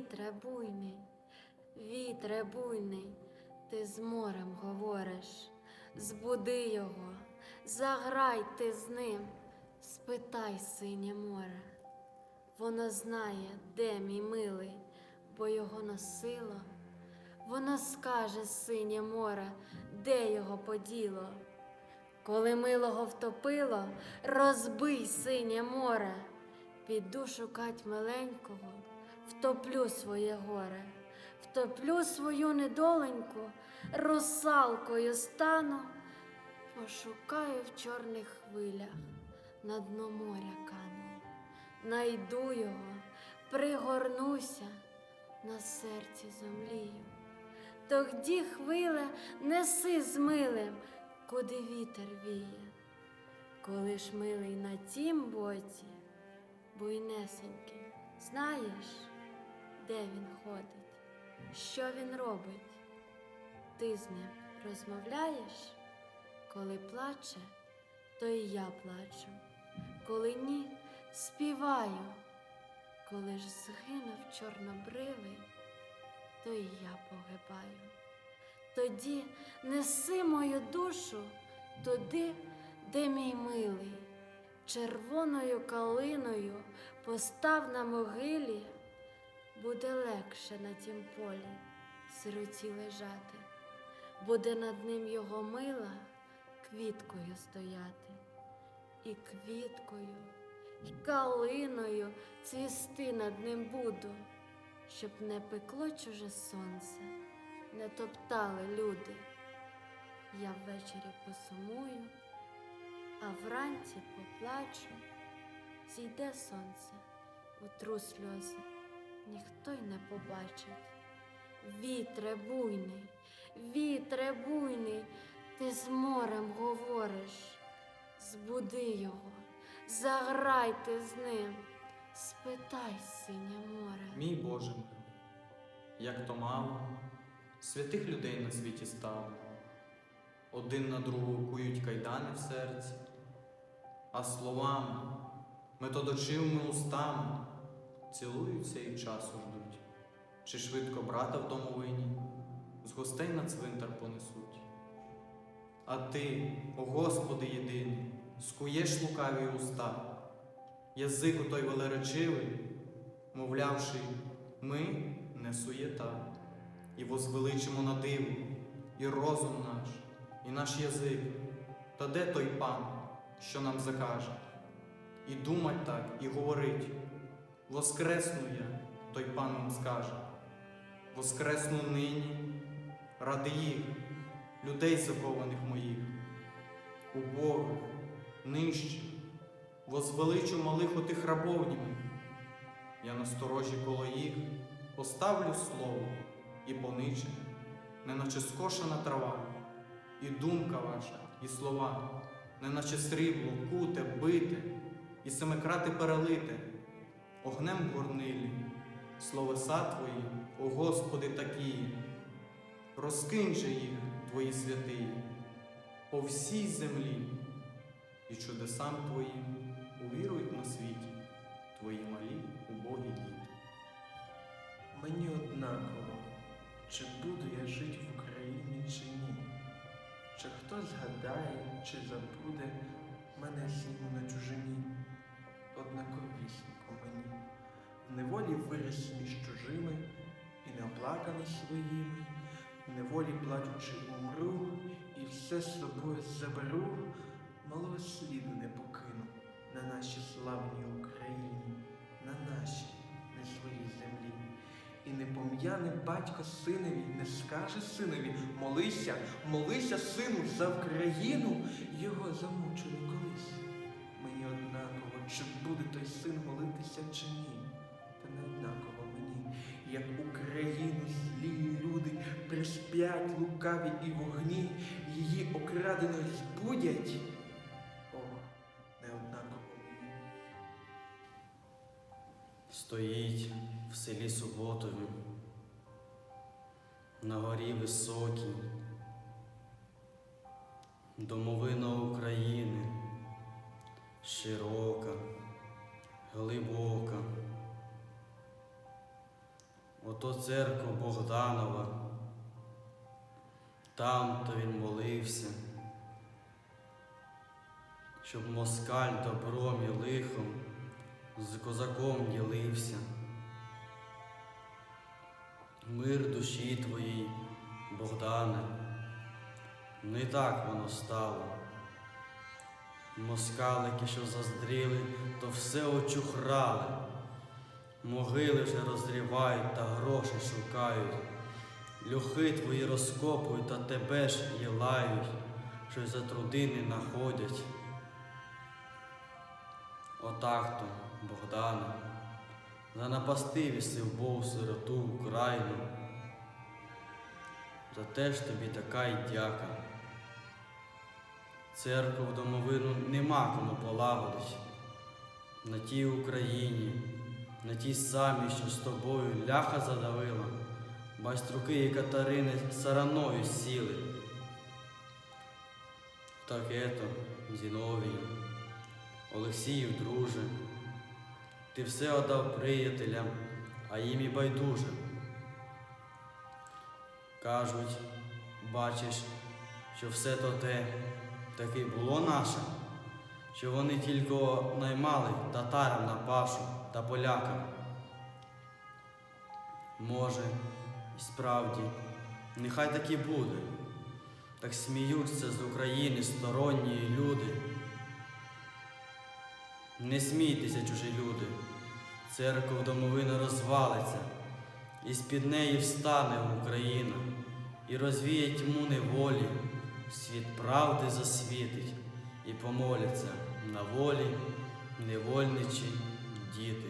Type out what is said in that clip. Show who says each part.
Speaker 1: Вітре буйний, вітре буйний, ти з морем говориш, збуди його, заграй ти з ним, спитай синє море. Воно знає, де мій милий, бо його носило. Воно скаже синє море, де його поділо. Коли милого втопило, розбий синє море, піду шукать миленького, втоплю своє горе, втоплю свою недоленьку, русалкою стану, пошукаю в чорних хвилях, на дно моря кану, найду його, пригорнуся, на серці землію. Тогді хвиле неси з милим, куди вітер віє. Коли ж милий на тім боці, буйнесенький, знаєш, де він ходить, що він робить? Ти з ним розмовляєш? Коли плаче, то і я плачу, коли ні, співаю, коли ж згинув чорнобривий, то і я погибаю. Тоді неси мою душу туди, де мій милий, червоною калиною постав на могилі, буде легше на тім полі сироті лежати, буде над ним його мила квіткою стояти, і квіткою, і калиною цвісти над ним буду, щоб не пекло чуже сонце не топтали люди. Я ввечері посумую, а вранці поплачу, зійде сонце, утру сльози, ніхто й не побачить. Вітре буйний, вітре буйний, ти з морем говориш, збуди його, заграйте з ним, спитай синє море.
Speaker 2: Мій Боже як то мало, святих людей на світі стало, один на другу кують кайдани в серці, а словами, методочивими устами цілуються і часу ждуть, чи швидко брата в домовині з гостей на цвинтар понесуть. А ти, о Господи єдиний, скуєш лукаві уста, язик у той велеречивий, мовлявши, ми не суєта, і возвеличимо на диву, і розум наш, і наш язик, та де той пан, що нам закаже? І думать так, і говорить, воскресну я, той пан нам скаже, воскресну нині, ради їх, людей закованих моїх, убогих, нижчих, возвеличу малих отих рабовніми. Я насторожі коло їх поставлю слово і пониче, неначе скошена трава, і думка ваша, і слова, неначе срібло, куте, бите, і семикрати перелите, огнем горнилі, словеса твої, о Господи, такі, розкинь же їх, твої святиї, по всій землі, і чудесам твоїм увірують на світі твої малі убогі діти.
Speaker 3: Мені однаково, чи буду я жити в Україні чи ні, чи хто згадає, чи забуде мене снігу на чужині, однаковісінько мені, в неволі виріс між чужими і неоплаканий своїми, в неволі плачучи умру, і все з собою заберу, малого сліду не покину на нашій славній Україні, на нашій не своїй землі. І не пом'яне батько синові, не скаже синові, молися, молися, сину, за Україну, його замучили колись. Чи буде той син молитися, чи ні, та не однаково мені, як Україну злі люди приспять лукаві і вогні, її окрадено збудять. О, не однаково мені.
Speaker 4: Стоїть в селі Суботові, на горі високій, домовина України, широка, глибока, ото церква Богданова. Там то він молився, щоб москаль добром і лихом з козаком ділився. Мир душі твоїй, Богдане, не так воно стало. Москалики, що заздріли, то все очухрали. Могили вже розрівають та гроші шукають. Люхи твої розкопують, та тебе ж і лають, що й за труди не находять. Отак то, Богдане, за напастивісти в Богу сироту Україну. За те ж тобі така й дяка. Церкву в домовину нема кому полагодить. На тій Україні, на тій самій, що з тобою ляха задавила, байструки і Катерини сараною сіли. Так ето, Зіновію, Олексію, друже, ти все отдав приятелям, а їм і байдуже. Кажуть, бачиш, що все то те таки було наше, що вони тільки наймали татарам на пашу та полякам. Може, і справді, нехай так і буде. Так сміються з України сторонні люди. Не смійтеся, чужі люди, церква домовина розвалиться, і з-під неї встане Україна, і розвіє тьму неволі, світ правди засвітить і помоляться на волі невольничі діти.